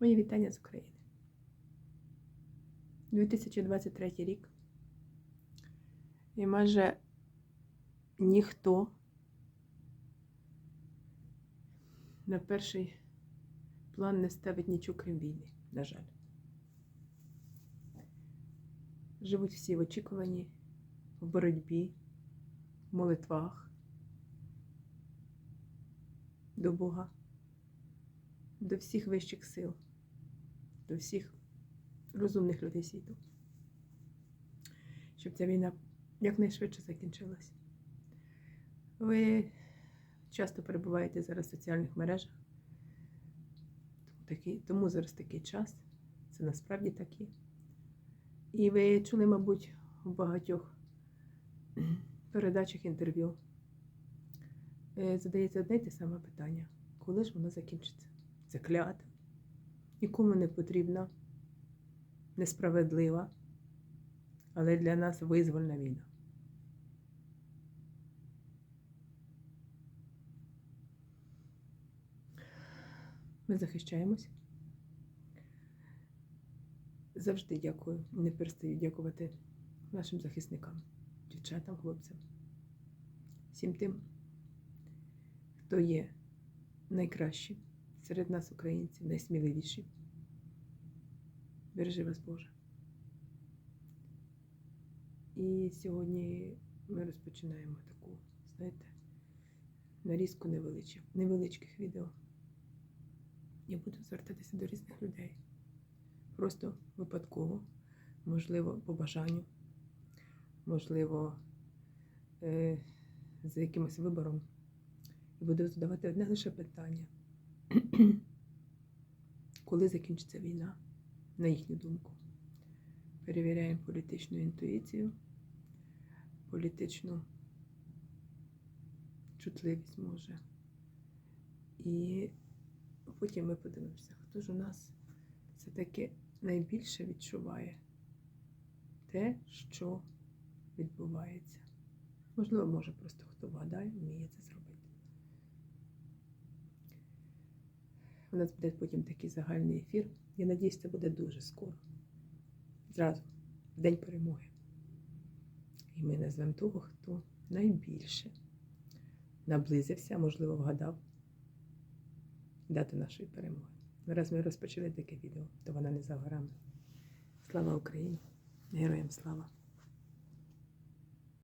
Мої вітання з України. 2023 рік. І майже ніхто на перший план не ставить нічого крім війни, на жаль. Живуть всі в очікуванні, в боротьбі, в молитвах до Бога, до всіх вищих сил, до всіх розумних людей світу, щоб ця війна якнайшвидше закінчилась. Ви часто перебуваєте зараз в соціальних мережах, тому, зараз такий час, це насправді так. І ви чули, мабуть, в багатьох передачах інтерв'ю. Е, Задається одне й те саме питання: коли ж воно закінчиться? Це клята, нікому не потрібна, несправедлива, але для нас визвольна війна. Ми захищаємось. Завжди дякую, не перестаю дякувати нашим захисникам, дівчатам, хлопцям, всім тим, хто є найкращі серед нас, українців, найсміливіші. Бережи вас, Боже. І сьогодні ми розпочинаємо таку, знаєте, нарізку невеличких, відео. Я буду звертатися до різних людей. Просто випадково, можливо, по бажанню, можливо, е, за якимось вибором. І буду задавати одне лише питання. Коли закінчиться війна, на їхню думку? Перевіряємо політичну інтуїцію, політичну чутливість може. І потім ми подивимося, хто ж у нас все-таки найбільше відчуває те, що відбувається. Можливо, може просто хто вгадає, вміє це зробити. У нас буде потім такий загальний ефір. Я надіюсь, це буде дуже скоро. Зразу, в день перемоги. І ми назвемо того, хто найбільше наблизився, можливо, вгадав дату нашої перемоги. Раз ми розпочали таке відео, то вона не за горами. Слава Україні! Героям слава!